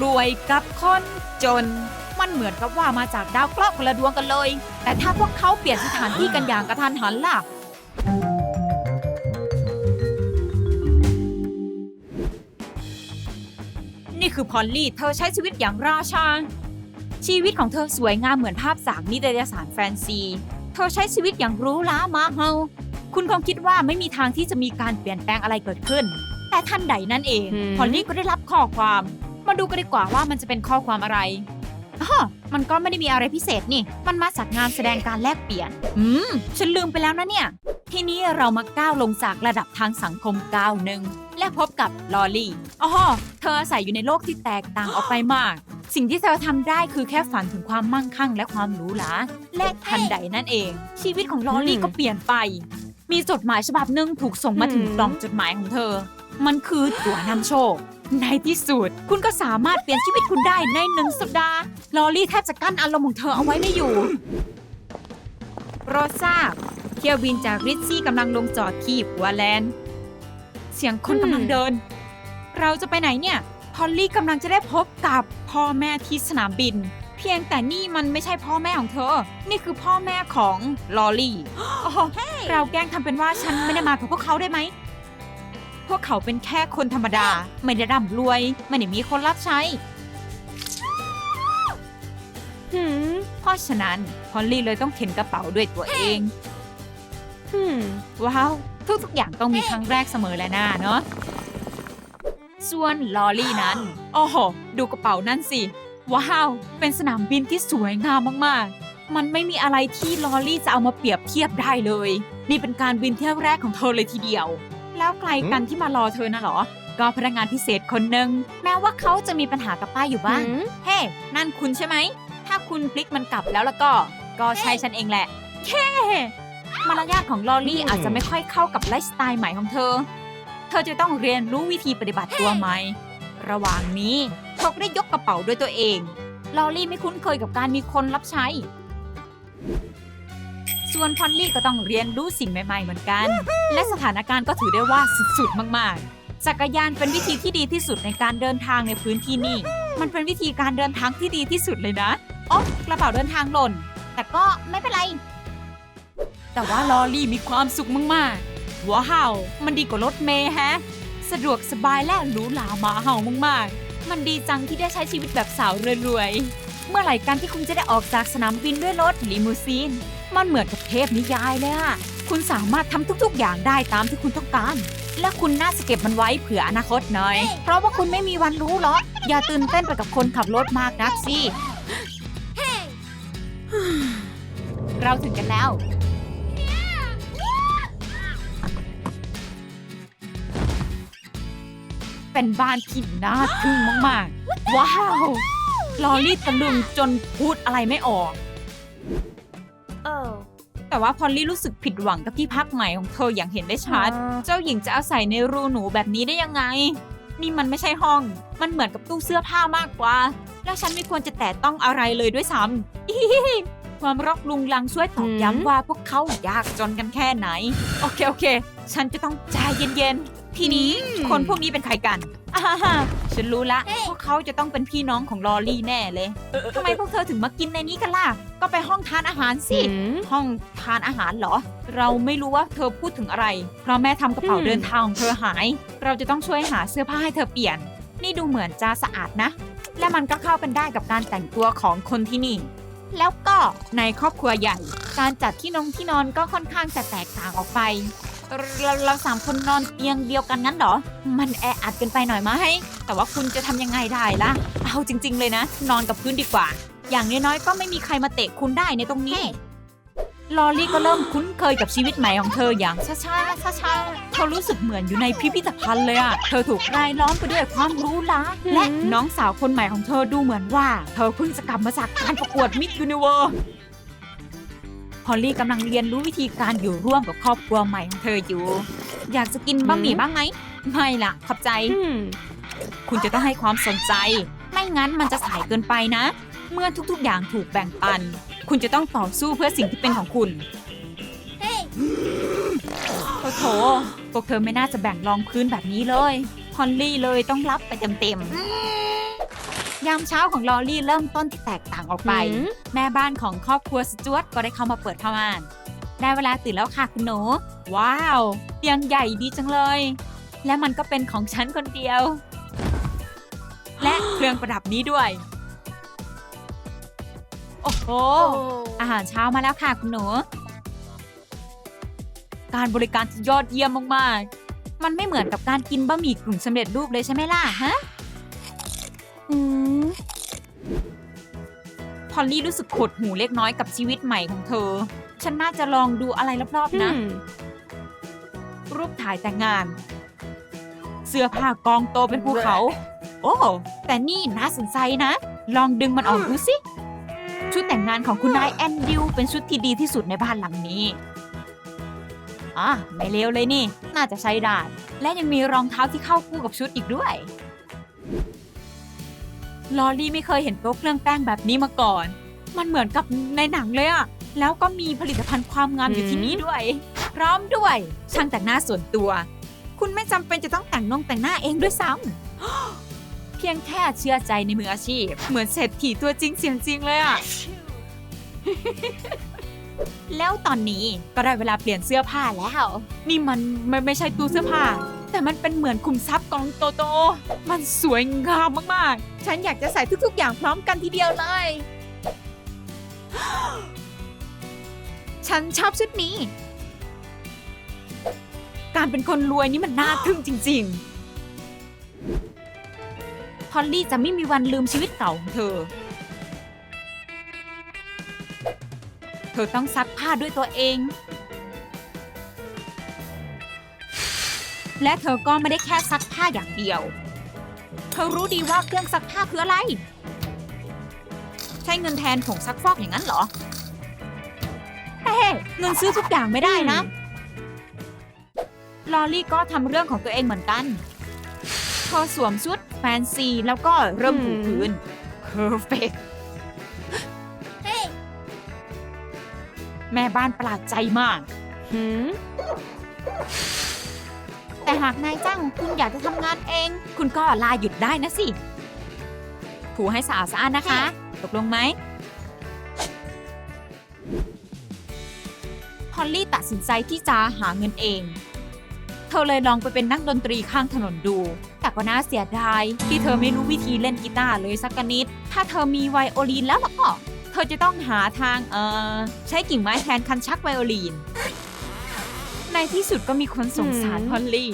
รวยกับคนจน มันเหมือนกับว่ามาจากดาวเคราะห์คนละดวงกันเลย แต่ถ้าพวกเขาเปลี่ยนสถานที่กันอย่างกระทันหันล่ะ นี่คือพอลลี่เธอใช้ชีวิตอย่างราชา ชีวิตของเธอสวยงามเหมือนภาพจากนิตยสารแฟนซี เธอใช้ชีวิตอย่างหรู้ล้ามาเฮาคุณคงคิดว่าไม่มีทางที่จะมีการเปลี่ยนแปลงอะไรเกิดขึ้น แต่ทันใดนั่นเองหืม พอลลี่ก็ได้รับข้อความ มาดูกันดีกว่าว่ามันจะเป็นข้อความอะไรอ๋อมันก็ไม่ได้มีอะไรพิเศษนี่ มันมาจากงานแสดงการแลกเปลี่ยน อืม ฉันลืมไปแล้วนะเนี่ย ทีนี้เรามาก้าวลงจากระดับทางสังคมก้าวหนึ่ง และพบกับลอลี่อ๋อเธออาศัยอยู่ในโลกที่แตกต่างออกไปมาก สิ่งที่เธอทำได้คือแค่ฝันถึงความมั่งคั่งและความหรูหราและทันใดนั่นเอง ชีวิตของลอลี่อืมก็เปลี่ยนไป มีจดหมายฉบับหนึ่งถูกส่งมาถึงอืม กล่องจดหมายของเธอ มันคือตั๋วนำโชค ในที่สุด คุณก็สามารถเปลี่ยนชีวิตคุณได้ในหนึ่งสัปดาห์ลอรี่แทบจะกั้นอารมณ์ของเธอเอาไว้ไม่อยู่ โรซาเที่ยวบินจากริซซี่กำลังลงจอดที่หัวแลนด์เสียงคนกำลังเดิน เราจะไปไหนเนี่ยพอลลี่กำลังจะได้พบกับพ่อแม่ที่สนามบิน เพียงแต่นี่มันไม่ใช่พ่อแม่ของเธอ นี่คือพ่อแม่ของลอรี่อ๋อเราแกล้งทำเป็นว่าฉันไม่ได้มากับพวกเขาได้ไหม พวกเขาเป็นแค่คนธรรมดา ไม่ได้ร่ำรวย ไม่ได้มีคนรับใช้หืมเพราะฉะนั้นพอลลี่เลยต้องเข็นกระเป๋าด้วยตัวเองหืมว้าว ทุกๆอย่างต้องมีครั้งแรกเสมอแหละนะเนาะส่วนลอรี่นั้น โอ้โห ดูกระเป๋านั่นสิ ว้าว เป็นสนามบินที่สวยงามมากๆ มันไม่มีอะไรที่ลอรี่จะเอามาเปรียบเทียบได้เลย นี่เป็นการบินเที่ยวแรกของเธอเลยทีเดียว แล้วใครกันที่มารอเธอน่ะเหรอ ก็พนักงานพิเศษคนหนึ่งแม้ว่าเขาจะมีปัญหากับป้ายอยู่บ้างหืมเฮ้ นั่นคุณใช่ไหม ถ้าคุณพลิกมันกลับแล้วแล้วก็ ก็ใช่ฉันเองแหละแค่มารยาทของลอรี่อืมอาจจะไม่ค่อยเข้ากับไลฟ์สไตล์ใหม่ของเธอ เธอจะต้องเรียนรู้วิธีปฏิบัติตัวใหม่ ระหว่างนี้เธอก็ได้ยกกระเป๋าด้วยตัวเอง ลอรี่ไม่คุ้นเคยกับการมีคนรับใช้ ส่วนพอลลี่ก็ต้องเรียนรู้สิ่งใหม่ๆเหมือนกัน และสถานการณ์ก็ถือได้ว่าสุดๆมากๆ จักรยานเป็นวิธีที่ดีที่สุดในการเดินทางในพื้นที่นี่ มันเป็นวิธีการเดินทางที่ดีที่สุดเลยนะโอ๊ะกระเป๋าเดินทางหล่น แต่ก็ไม่เป็นไร แต่ว่าลอรี่มีความสุขมากๆ ว้าว มันดีกว่ารถเมย์แฮะ สะดวกสบายและหรูหราหมาเห่ามากๆ มันดีจังที่ได้ใช้ชีวิตแบบสาวรวยๆ เมื่อไหร่กันที่คุณจะได้ออกจากสนามบินด้วยรถลิมูซีน มันเหมือนกับเทพนิยายเลยอะคุณสามารถทำทุกๆ อย่างได้ตามที่คุณต้องการ และคุณน่าจะเก็บมันไว้เผื่ออนาคตหน่อย เพราะว่าคุณไม่มีวันรู้หรอก อย่าตื่นเต้นไปกับคนขับรถมากนักสิ เราถึงกันแล้ว เป็นบ้านที่น่าทึ่งมาก ๆ ว้าว ลอรี่ตะลึงจนพูดอะไรไม่ออก เออ แต่ว่าพอลลี่รู้สึกผิดหวังกับที่พักใหม่ของเธออย่างเห็นได้ชัดเจ้าหญิงจะอาศัยในรูหนูแบบนี้ได้ยังไง นี่มันไม่ใช่ห้อง มันเหมือนกับตู้เสื้อผ้ามากกว่า และฉันไม่ควรจะแตะต้องอะไรเลยด้วยซ้ำอีหิหิความรักลุงลังช่วยตอกหืม ย้ำว่าพวกเขายากจนกันแค่ไหน โอเคโอเค ฉันจะต้องใจเย็นๆ ทีนี้คนพวกนี้เป็นใครกันอ่าฮ่าฉันรู้ละ พวกเขาจะต้องเป็นพี่น้องของลอรี่แน่เลยทำไมพวกเธอถึงมากินในนี้กันล่ะ ก็ไปห้องทานอาหารสิหืมห้องทานอาหารเหรอ เราไม่รู้ว่าเธอพูดถึงอะไร เพราะแม่ทำกระเป๋าอืมเดินทางของเธอหาย เราจะต้องช่วยหาเสื้อผ้าให้เธอเปลี่ยน นี่ดูเหมือนจะสะอาดนะ และมันก็เข้ากันได้กับการแต่งตัวของคนที่นี่ แล้วก็ในครอบครัวใหญ่ การจัดที่นงที่นอนก็ค่อนข้างจะแตกต่างออกไป เราเราสามคนนอนเตียงเดียวกันงั้นเหรอ มันแออัดเกันไปหน่อยไหมแต่ว่าคุณจะทำยังไงได้ล่ะ เอาจริง ๆ เลยนะ นอนกับพื้นดีกว่า อย่างน้อยๆก็ไม่มีใครมาเตะคุณได้ในตรงนี้ ลอรี่ก็เริ่มคุ้นเคยกับชีวิตใหม่ของเธออย่างช้าๆช้าๆเธอรู้สึกเหมือนอยู่ในพิพิธภัณฑ์เลยอะเธอถูกรายล้อมไปด้วยความหรู้ล้าหืมและน้องสาวคนใหม่ของเธอดูเหมือนว่า เธอเพิ่งจะกลับมาจากการประกวดมิสยูนิเวอร์ พอลลี่กำลังเรียนรู้วิธีการอยู่ร่วมกับครอบครัวใหม่ของเธออยู่ อยากจะกินบะหมี่บ้างไหม ไม่ล่ะ ขอบใจหืมคุณจะต้องให้ความสนใจ ไม่งั้นมันจะสายเกินไปนะ เมื่อทุกๆ อย่างถูกแบ่งปัน คุณจะต้องต่อสู้เพื่อสิ่งที่เป็นของคุณโอ้โถพวกเธอไม่น่าจะแบ่งรองพื้นแบบนี้เลย พอลลี่เลยต้องรับไปเต็ม ยามเช้าของลอรี่เริ่มต้นที่แตกต่างออกไป หืม แม่บ้านของครอบครัวสจวตก็ได้เข้ามาเปิดผ้าม่าน ได้เวลาตื่นแล้วค่ะคุณหนู ว้าวเตียงใหญ่ดีจังเลย และมันก็เป็นของฉันคนเดียว และ เครื่องประดับนี้ด้วย โอ้โห อาหารเช้ามาแล้วค่ะคุณหนู การบริการที่ยอดเยี่ยมมาก ๆ มันไม่เหมือนกับการกินบะหมี่กึ่งสำเร็จรูปเลยใช่ไหมล่ะ ฮะ หืมพอลลี่รู้สึกขดหูเล็กน้อยกับชีวิตใหม่ของเธอ ฉันน่าจะลองดูอะไรรอบๆนะหืมรูปถ่ายแต่งงาน เสื้อผ้ากองโตเป็นภูเขา โอ้ แต่นี่น่าสนใจนะ ลองดึงมันออกดูสิ ชุดแต่งงานของคุณนายแอนดิวเป็นชุดที่ดีที่สุดในบ้านหลังนี้อะไม่เลวเลยนี่ น่าจะใช้ได้ และยังมีรองเท้าที่เข้าคู่กับชุดอีกด้วย ลอรี่ไม่เคยเห็นโต๊ะเครื่องแป้งแบบนี้มาก่อน มันเหมือนกับในหนังเลยอะแล้วก็มีผลิตภัณฑ์ความงามอยู่ที่นี่ด้วย พร้อมด้วยช่างแต่งหน้าส่วนตัว คุณไม่จำเป็นจะต้องแต่งนงแต่งหน้าเองด้วยซ้ำเพียงแค่เชื่อใจในมืออาชีพ เหมือนเศรษฐีตัวจริงเสียงจริงเลยอะแล้วตอนนี้ก็ได้เวลาเปลี่ยนเสื้อผ้าแล้ว นี่มันไม่ไม่ใช่ตู้เสื้อผ้า แต่มันเป็นเหมือนคุมทรัพย์กองโตๆมันสวยงามมากๆ ฉันอยากจะใส่ทุกๆ อย่างพร้อมกันทีเดียวเลย ฉันชอบชุดนี้ การเป็นคนรวยนี่มันน่าทึ่งจริง ๆ พอลลี่จะไม่มีวันลืมชีวิตเก่าของเธอ เธอต้องซักผ้าด้วยตัวเอง และเธอก็ไม่ได้แค่ซักผ้าอย่างเดียว เธอรู้ดีว่าเครื่องซักผ้าคืออะไร ใช้เงินแทนผงซักฟอกอย่างนั้นเหรอเฮ้เงินซื้อทุกอย่างไม่ได้นะ ลอรี่ก็ทำเรื่องของตัวเองเหมือนกัน เธอสวมชุดแฟนซีแล้วก็เริ่มถูพื้น perfect แม่บ้านประหลาดใจมาก หืม แต่หากนายจ้างของคุณอยากจะทำงานเอง คุณก็ลาหยุดได้นะสิ ถูให้สะอาดสะอาดนะคะ ตกลงไหมพอลลี่ตัดสินใจที่จะหาเงินเอง เธอเลยลองไปเป็นนักดนตรีข้างถนนดู แต่ก็น่าเสียดายที่เธอไม่รู้วิธีเล่นกีตาร์เลยสักนิด ถ้าเธอมีไวโอลินแล้วล่ะก็ เธอจะต้องหาทางเอ่อใช้กิ่งไม้แทนคันชักไวโอลิน ในที่สุดก็มีคนสงสารอืมพอลลี่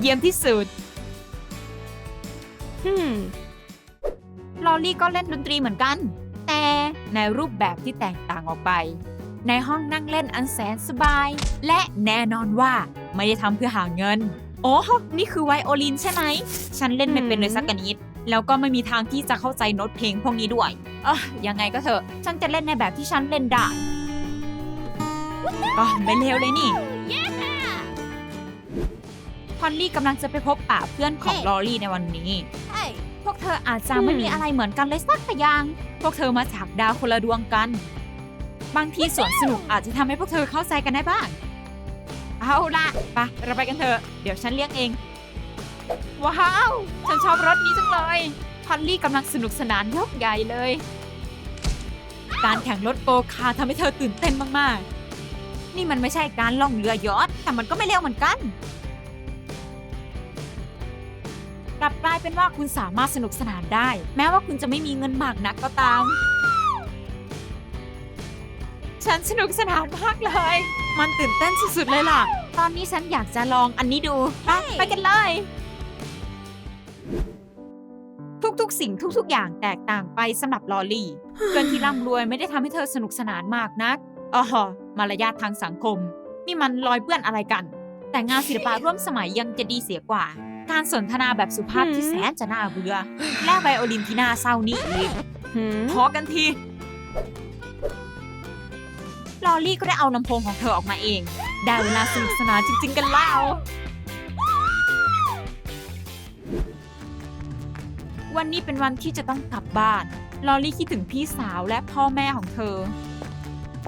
เยี่ยมที่สุดหืมลอรี่ก็เล่นดนตรีเหมือนกัน แต่ในรูปแบบที่แตกต่างออกไป ในห้องนั่งเล่นอันแสนสบาย และแน่นอนว่าไม่ได้ทำเพื่อหาเงิน โอ้นี่คือไวโอลินใช่ไหม ฉันเล่นไม่เป็นเลยสักนิด แล้วก็ไม่มีทางที่จะเข้าใจโน้ตเพลงพวกนี้ด้วย เอะยังไงก็เถอะ ฉันจะเล่นในแบบที่ฉันเล่นได้ ก็ไม่เลวเลยนี่ พอลลี่กำลังจะไปพบป่าเพื่อนของลอรี่ในวันนี้ พวกเธออาจจะไม่มีอะไรเหมือนกันเลยสักอย่าง พวกเธอมาจากดาวคนละดวงกัน บางทีสวนสนุกอาจจะทำให้พวกเธอเข้าใจกันได้บ้าง เอาล่ะไปเราไปกันเถอะ เดี๋ยวฉันเลี้ยงเอง ว้าว ฉันชอบรถนี้จังเลยพอลลี่กำลังสนุกสนานยกใหญ่เลย การแข่งรถโกคาร์ทำให้เธอตื่นเต้นมาก ๆ นี่มันไม่ใช่การล่องเรือยอทแต่มันก็ไม่เร็วเหมือนกัน กลับกลายเป็นว่าคุณสามารถสนุกสนานได้ แม้ว่าคุณจะไม่มีเงินมากนักก็ตาม ฉันสนุกสนานมากเลย มันตื่นเต้นสุดๆเลยล่ะ ตอนนี้ฉันอยากจะลองอันนี้ดูไปไปกันเลย ทุกๆ สิ่งทุกๆ อย่างแตกต่างไปสำหรับลอรี่เกินที่ร่ำรวยไม่ได้ทำให้เธอสนุกสนานมากนัก อ๋อมารยาททางสังคม นี่มันรอยเปื้อนอะไรกัน แต่งานศิลปะร่วมสมัยยังจะดีเสียกว่า การสนทนาแบบสุภาพที่แสนจะน่าเบื่อ และไวโอลินที่น่าเศร้านี่อีกหืมพอกันทีลอรี่ก็ได้เอาลำโพงของเธอออกมาเอง ได้เวลาสนุกสนานจริง ๆ กันแล้ว วันนี้เป็นวันที่จะต้องกลับบ้าน ลอรี่คิดถึงพี่สาวและพ่อแม่ของเธอ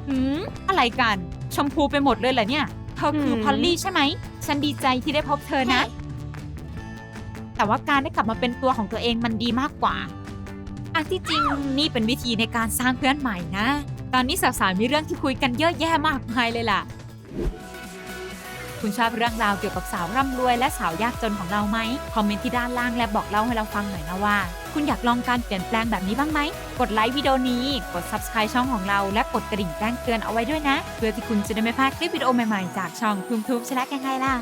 หืม อะไรกัน ชมพูไปหมดเลยเหรอเนี่ย เธอคือพอลลี่ใช่ไหม ฉันดีใจที่ได้พบเธอนะ แต่ว่าการได้กลับมาเป็นตัวของตัวเองมันดีมากกว่า อันที่จริงนี่เป็นวิธีในการสร้างเพื่อนใหม่นะ ตอนนี้สาวๆมีเรื่องที่คุยกันเยอะแยะมากมายเลยล่ะ คุณชอบเรื่องราวเกี่ยวกับสาวร่ำรวยและสาวยากจนของเราไหม คอมเมนต์ที่ด้านล่างและบอกเล่าให้เราฟังหน่อยนะว่า คุณอยากลองการเปลี่ยนแปลงแบบนี้บ้างไหม กดไลค์วิดีโอนี้ กด subscribe ช่องของเรา และกดกระดิ่งแจ้งเตือนเอาไว้ด้วยนะ เพื่อที่คุณจะได้ไม่พลาดคลิปวิดีโอใหม่ๆ จากช่องทุมทุบชนะยังไงล่ะ